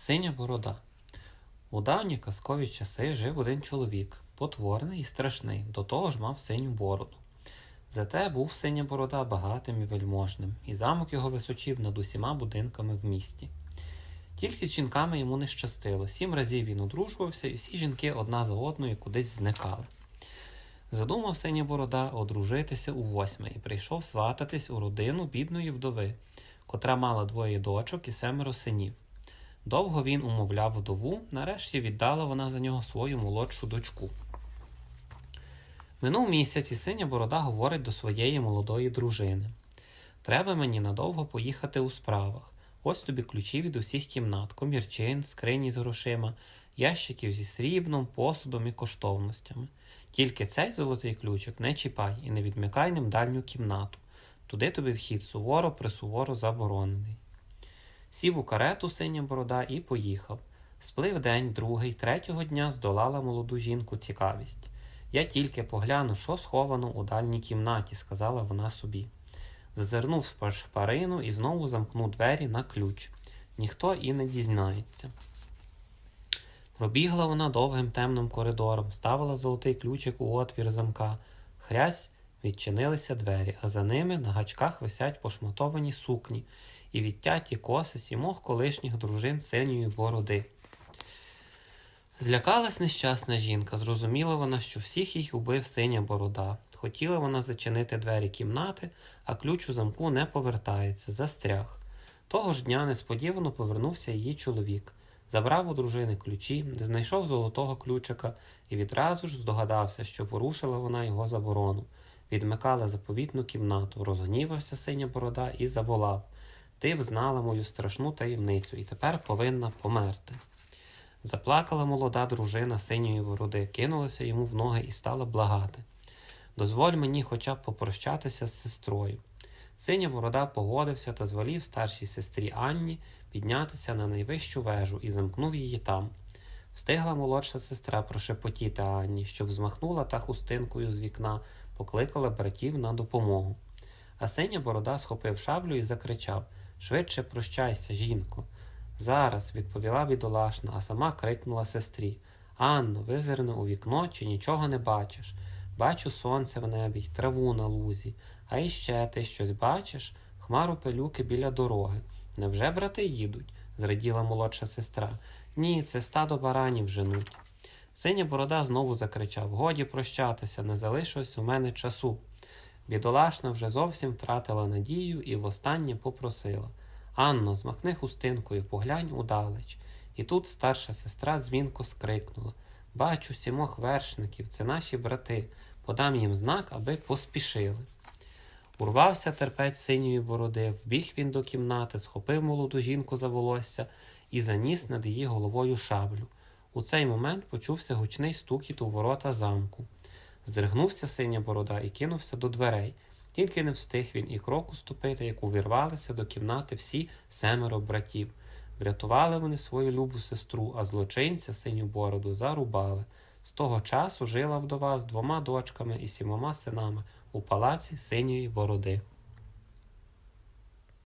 Синя борода. У давні казкові часи жив один чоловік, потворний і страшний, до того ж мав синю бороду. Зате був синя борода багатим і вельможним, і замок його височив над усіма будинками в місті. Тільки з жінками йому не щастило. Сім разів він одружувався, і всі жінки одна за одною кудись зникали. Задумав синя борода одружитися у восьме і прийшов свататись у родину бідної вдови, котра мала двоє дочок і семеро синів. Довго він умовляв вдову, нарешті віддала вона за нього свою молодшу дочку. Минув місяць і синя борода говорить до своєї молодої дружини. Треба мені надовго поїхати у справах. Ось тобі ключі від усіх кімнат, комірчин, скрині з грошима, ящиків зі срібном, посудом і коштовностями. Тільки цей золотий ключик не чіпай і не відмикай ним дальню кімнату. Туди тобі вхід суворо присуворо заборонений. Сів у карету синя борода і поїхав. Сплив день, другий, третього дня здолала молоду жінку цікавість. Я тільки погляну, що сховано у дальній кімнаті, сказала вона собі. Зазирнув з шпарину і знову замкнув двері на ключ. Ніхто і не дізнається. Пробігла вона довгим темним коридором, ставила золотий ключик у отвір замка. Хрясь відчинилися двері, а за ними на гачках висять пошматовані сукні і відтяті коси сімох колишніх дружин синьої бороди. Злякалась нещасна жінка, зрозуміла вона, що всіх їх убив синя борода. Хотіла вона зачинити двері кімнати, а ключ у замку не повертається, застряг. Того ж дня несподівано повернувся її чоловік, забрав у дружини ключі, знайшов золотого ключика і відразу ж здогадався, що порушила вона його заборону. Відмикала заповітну кімнату, розгнівався синя борода і заволав. Ти б знала мою страшну таємницю і тепер повинна померти. Заплакала молода дружина синьої бороди, кинулася йому в ноги і стала благати. Дозволь мені хоча б попрощатися з сестрою. Синя борода погодився та звелів старшій сестрі Анні піднятися на найвищу вежу і замкнув її там. Встигла молодша сестра прошепотіти Анні, щоб змахнула та хустинкою з вікна, покликала братів на допомогу. А синя борода схопив шаблю і закричав Швидше прощайся, жінко. Зараз, відповіла бідолашна, а сама крикнула сестрі Анно, визирни у вікно, чи нічого не бачиш. Бачу сонце в небі й траву на лузі, а іще ти щось бачиш, хмару пилюки біля дороги. Невже брати їдуть? зраділа молодша сестра. Ні, це стадо баранів женуть. Синя борода знову закричав Годі прощатися, не залишилось у мене часу. Бідолашна вже зовсім втратила надію і востаннє попросила Анно, змахни хустинкою, поглянь удалеч. І тут старша сестра дзвінко скрикнула Бачу сімох вершників, це наші брати. Подам їм знак, аби поспішили. Урвався терпець синьої бороди, вбіг він до кімнати, схопив молоду жінку за волосся і заніс над її головою шаблю. У цей момент почувся гучний стукіт у ворота замку. Здригнувся синя борода і кинувся до дверей. Тільки не встиг він і кроку ступити, як увірвалися до кімнати всі семеро братів. Врятували вони свою любу сестру, а злочинця синю бороду зарубали. З того часу жила вдова з двома дочками і сімома синами у палаці синьої бороди.